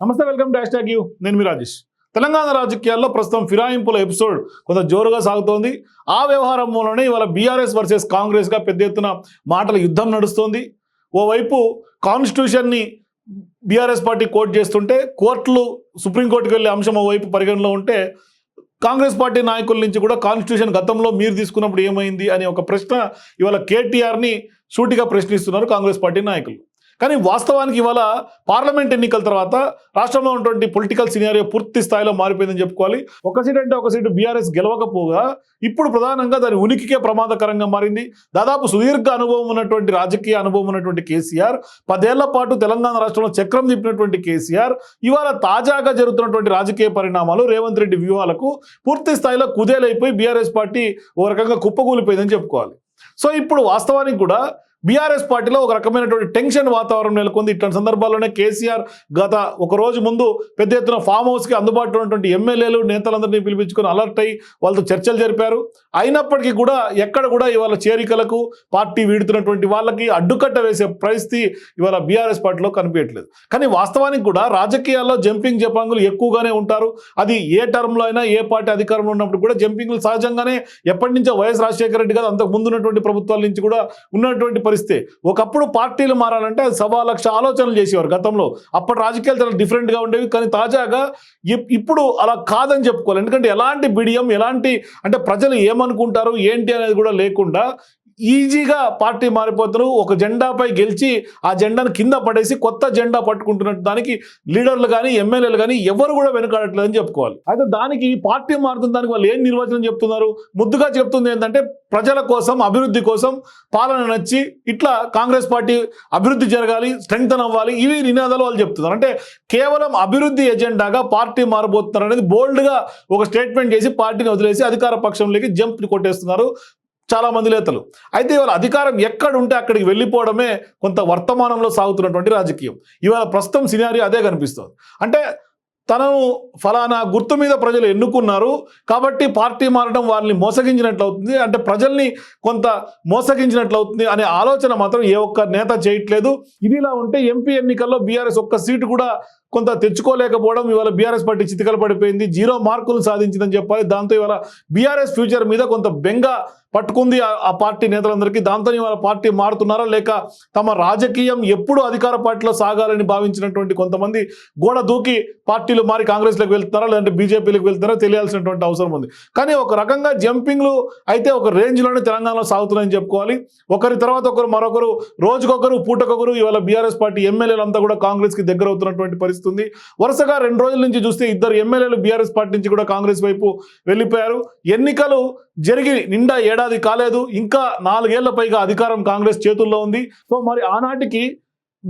నమస్తే welcome dash tag you. నేను మీ రాజేష్. తెలంగాణ రాజకీయాల్లో ప్రస్తుతం ఫిరాయింపుల ఎపిసోడ్ కొంత జోరుగా సాగుతోంది. ఆ వ్యవహారం మూలనే ఇవాళ బీఆర్ఎస్ వర్సెస్ కాంగ్రెస్గా పెద్ద ఎత్తున మాటల యుద్ధం నడుస్తోంది. ఓవైపు కాన్స్టిట్యూషన్ని బీఆర్ఎస్ పార్టీ కోర్టు చేస్తుంటే కోర్టులు సుప్రీంకోర్టుకు వెళ్ళే అంశం ఓవైపు పరిగణలో ఉంటే కాంగ్రెస్ పార్టీ నాయకుల నుంచి కూడా కాన్స్టిట్యూషన్ గతంలో మీరు తీసుకున్నప్పుడు ఏమైంది అనే ఒక ప్రశ్న ఇవాళ కేటీఆర్ని సూటిగా ప్రశ్నిస్తున్నారు కాంగ్రెస్ పార్టీ నాయకులు. కానీ వాస్తవానికి ఇవాళ పార్లమెంట్ ఎన్నికల తర్వాత రాష్ట్రంలో ఉన్నటువంటి పొలిటికల్ సినారియో పూర్తి స్థాయిలో మారిపోయిందని చెప్పుకోవాలి. ఒక సీట్ అంటే ఒక సీటు బీఆర్ఎస్ గెలవకపోగా ఇప్పుడు ప్రధానంగా దాని ఉనికికే ప్రమాదకరంగా మారింది. దాదాపు సుదీర్ఘ అనుభవం ఉన్నటువంటి రాజకీయ అనుభవం ఉన్నటువంటి కేసీఆర్ పదేళ్ళ పాటు తెలంగాణ రాష్ట్రంలో చక్రం తిప్పినటువంటి కేసీఆర్ ఇవాళ తాజాగా జరుగుతున్నటువంటి రాజకీయ పరిణామాలు రేవంత్ రెడ్డి వ్యూహాలకు పూర్తి స్థాయిలో కుదేలైపోయి బీఆర్ఎస్ పార్టీ ఓ రకంగా కుప్పకూలిపోయిందని చెప్పుకోవాలి. సో ఇప్పుడు వాస్తవానికి కూడా బీఆర్ఎస్ పార్టీలో ఒక రకమైనటువంటి టెన్షన్ వాతావరణం నెలకొంది. ఇట్లాంటి సందర్భాల్లోనే కేసీఆర్ గత ఒక రోజు ముందు పెద్ద ఎత్తున ఫామ్ హౌస్కి అందుబాటులో ఉన్నటువంటి ఎమ్మెల్యేలు నేతలందరినీ పిలిపించుకొని అలర్ట్ అయ్యి వాళ్ళతో చర్చలు జరిపారు. అయినప్పటికీ కూడా ఎక్కడ కూడా ఇవాళ చేరికలకు పార్టీ వీడుతున్నటువంటి వాళ్ళకి అడ్డుకట్ట వేసే పరిస్థితి ఇవాళ బీఆర్ఎస్ పార్టీలో కనిపించట్లేదు. కానీ వాస్తవానికి కూడా రాజకీయాల్లో జంపింగ్ జపాంగులు ఎక్కువగానే ఉంటారు. అది ఏ టర్మ్లో అయినా ఏ పార్టీ అధికారంలో ఉన్నప్పుడు కూడా జంపింగ్లు సహజంగానే ఎప్పటి నుంచో వైఎస్ రాజశేఖర రెడ్డి గారు అంతకు ముందు ఉన్నటువంటి ప్రభుత్వాల నుంచి కూడా ఉన్నటువంటి పరిస్థితి ఒకప్పుడు పార్టీలు మారాలంటే అది సవా లక్ష ఆలోచనలు చేసేవారు గతంలో. అప్పటి రాజకీయాలు చాలా డిఫరెంట్గా ఉండేవి. కానీ తాజాగా ఇప్- ఇప్పుడు అలా కాదని చెప్పుకోవాలి. ఎందుకంటే ఎలాంటి బిడియం ఎలాంటి అంటే ప్రజలు ఏమనుకుంటారు ఏంటి అనేది కూడా లేకుండా ఈజీగా పార్టీ మారిపోతారు. ఒక జెండాపై గెలిచి ఆ జెండాను కింద పడేసి కొత్త జెండా పట్టుకుంటున్నట్టు దానికి లీడర్లు కానీ ఎమ్మెల్యేలు కానీ ఎవరు కూడా వెనుకాడట్లేదని చెప్పుకోవాలి. అయితే దానికి పార్టీ మారుతున్న దానికి వాళ్ళు ఏం నిర్వచనం చెప్తున్నారు? ముద్దుగా చెప్తుంది ఏంటంటే ప్రజల కోసం అభివృద్ధి కోసం పాలన నచ్చి ఇట్లా కాంగ్రెస్ పార్టీ అభివృద్ధి జరగాలి స్ట్రెంగ్తన్ అవ్వాలి ఇవి నినాదాలు వాళ్ళు చెప్తున్నారు. అంటే కేవలం అభివృద్ధి ఎజెండాగా పార్టీ మారబోతున్నారు అనేది బోల్డ్గా ఒక స్టేట్మెంట్ చేసి పార్టీని వదిలేసి అధికార పక్షంలోకి జంప్ కొట్టేస్తున్నారు. చాలా మంది నేతలు. అయితే ఇవాళ అధికారం ఎక్కడ ఉంటే అక్కడికి వెళ్ళిపోవడమే కొంత వర్తమానంలో సాగుతున్నటువంటి రాజకీయం. ఇవాళ ప్రస్తుతం సినారీ అదే కనిపిస్తుంది. అంటే తనను ఫలానా గుర్తు మీద ప్రజలు ఎన్నుకున్నారు కాబట్టి పార్టీ మారడం వారిని మోసగించినట్లు అవుతుంది అంటే ప్రజల్ని కొంత మోసగించినట్లు అవుతుంది అనే ఆలోచన మాత్రం ఏ ఒక్క నేత చేయట్లేదు. ఇదిలా ఉంటే ఎంపీ ఎన్నికల్లో బీఆర్ఎస్ ఒక్క సీటు కూడా కొంత తెచ్చుకోలేకపోవడం ఇవాళ బీఆర్ఎస్ పార్టీ చితికల పడిపోయింది జీరో మార్కులు సాధించిందని చెప్పాలి. దాంతో ఇవాళ బీఆర్ఎస్ ఫ్యూచర్ మీద కొంత బెంగ పట్టుకుంది ఆ- పార్టీ నేతలందరికీ. దాంతో వాళ్ళ పార్టీ మారుతున్నారా లేక తమ రాజకీయం ఎప్పుడు అధికార పార్టీలో సాగాలని భావించినటువంటి కొంతమంది గోడ దూకి పార్టీలు మారి కాంగ్రెస్లోకి వెళ్తున్నారా లేదంటే బీజేపీలకు వెళ్తున్నారా తెలియాల్సినటువంటి అవసరం ఉంది. కానీ ఒక రకంగా జంపింగ్లు అయితే ఒక రేంజ్లోనే తెలంగాణలో సాగుతున్నాయని చెప్పుకోవాలి. ఒకరి తర్వాత ఒకరు మరొకరు రోజుకొకరు పూటకొకరు ఇవాళ బీఆర్ఎస్ పార్టీ ఎమ్మెల్యేలు అంతా కూడా కాంగ్రెస్కి దగ్గర అవుతున్నటువంటి పరిస్థితి ఉంది. వరుసగా రెండు రోజుల నుంచి చూస్తే ఇద్దరు ఎమ్మెల్యేలు బీఆర్ఎస్ పార్టీ నుంచి కూడా కాంగ్రెస్ వైపు వెళ్ళిపోయారు. ఎన్నికలు జరిగి నిండా ఏడాది కాలేదు. ఇంకా నాలుగేళ్ళ పైగా అధికారం కాంగ్రెస్ చేతుల్లో ఉంది. సో మరి ఆనాటికి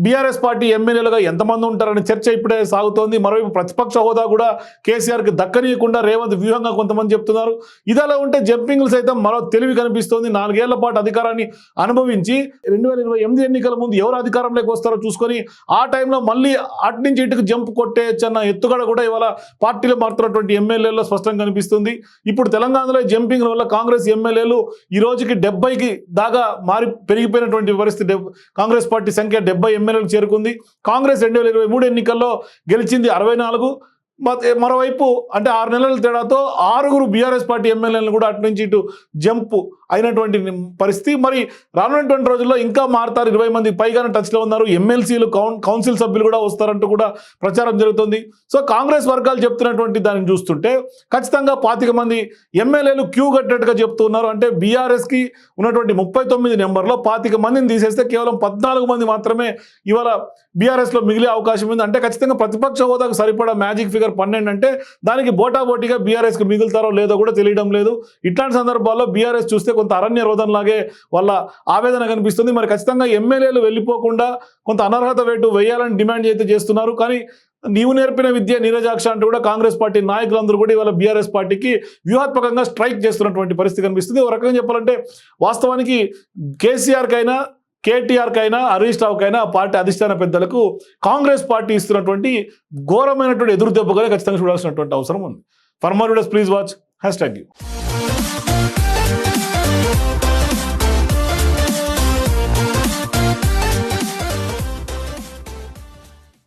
బీఆర్ఎస్ పార్టీ ఎమ్మెల్యేలుగా ఎంతమంది ఉంటారనే చర్చ ఇప్పుడే సాగుతోంది. మరోవైపు ప్రతిపక్ష హోదా కూడా కేసీఆర్కి దక్కనీయకుండా రేవంత్ వ్యూహంగా కొంతమంది చెప్తున్నారు. ఇదలా ఉంటే జంపింగ్లు సైతం మరో తెలివి కనిపిస్తోంది. నాలుగేళ్ళ పాటు అధికారాన్ని అనుభవించి రెండు వేల ఇరవై ఎనిమిది ఎన్నికల ముందు ఎవరు అధికారంలోకి వస్తారో చూసుకొని ఆ టైంలో మళ్ళీ అటు నుంచి ఇటుకు జంప్ కొట్టేయచ్చన్న ఎత్తుగడ కూడా ఇవాళ పార్టీలో మారుతున్నటువంటి ఎమ్మెల్యేల్లో స్పష్టంగా కనిపిస్తుంది. ఇప్పుడు తెలంగాణలో జంపింగ్ వల్ల కాంగ్రెస్ ఎమ్మెల్యేలు ఈ రోజుకి డెబ్బైకి దాకా మారి పెరిగిపోయినటువంటి పరిస్థితి. కాంగ్రెస్ పార్టీ సంఖ్య డెబ్బై ఎమ్మెల్యేలకు చేరుకుంది. కాంగ్రెస్ రెండు వేల ఇరవై మూడు ఎన్నికల్లో గెలిచింది అరవై నాలుగు. మరోవైపు అంటే ఆరు నెలల తేడాతో ఆరుగురు బీఆర్ఎస్ పార్టీ ఎమ్మెల్యేలను కూడా అటు నుంచి ఇటు జంప్ అయినటువంటి పరిస్థితి. మరి రానున్నటువంటి రోజుల్లో ఇంకా మారుతారు. ఇరవై మంది పైగానే టచ్లో ఉన్నారు. ఎమ్మెల్సీలు కౌన్ కౌన్సిల్ సభ్యులు కూడా వస్తారంటూ కూడా ప్రచారం జరుగుతుంది. సో కాంగ్రెస్ వర్గాలు చెప్తున్నటువంటి దాన్ని చూస్తుంటే ఖచ్చితంగా పాతిక మంది ఎమ్మెల్యేలు క్యూ కట్టినట్టుగా చెప్తున్నారు అంటే బీఆర్ఎస్కి ఉన్నటువంటి ముప్పై తొమ్మిది నెంబర్లో పాతిక మందిని తీసేస్తే కేవలం పద్నాలుగు మంది మాత్రమే ఇవాళ బీఆర్ఎస్లో మిగిలే అవకాశం ఉంది. అంటే ఖచ్చితంగా ప్రతిపక్ష హోదాకు సరిపడా మ్యాజిక్ ఫిగర్ పన్నెండు అంటే దానికి బోటాబోటీగా బీఆర్ఎస్కి మిగులుతారో లేదో కూడా తెలియడం లేదు. ఇట్లాంటి సందర్భాల్లో బీఆర్ఎస్ చూస్తే కొంత అరణ్య రోధంలాగే వాళ్ళ ఆవేదన కనిపిస్తుంది. మరి ఖచ్చితంగా ఎమ్మెల్యేలు వెళ్ళిపోకుండా కొంత అనర్హత వేటు వేయాలని డిమాండ్ అయితే చేస్తున్నారు. కానీ నీవు నేర్పిన విద్య నీరజాక్ష అంటూ కూడా కాంగ్రెస్ పార్టీ నాయకులందరూ కూడా ఇవాళ బీఆర్ఎస్ పార్టీకి వ్యూహాత్మకంగా స్ట్రైక్ చేస్తున్నటువంటి పరిస్థితి కనిపిస్తుంది. ఒక రకంగా చెప్పాలంటే వాస్తవానికి కేసీఆర్కైనా కేటీఆర్కైనా హరీష్ రావుకైనా పార్టీ అధిష్టాన పెద్దలకు కాంగ్రెస్ పార్టీ ఇస్తున్నటువంటి ఘోరమైనటువంటి ఎదురు దెబ్బగానే ఖచ్చితంగా చూడాల్సినటువంటి అవసరం ఉంది. For more videos please watch hashtag you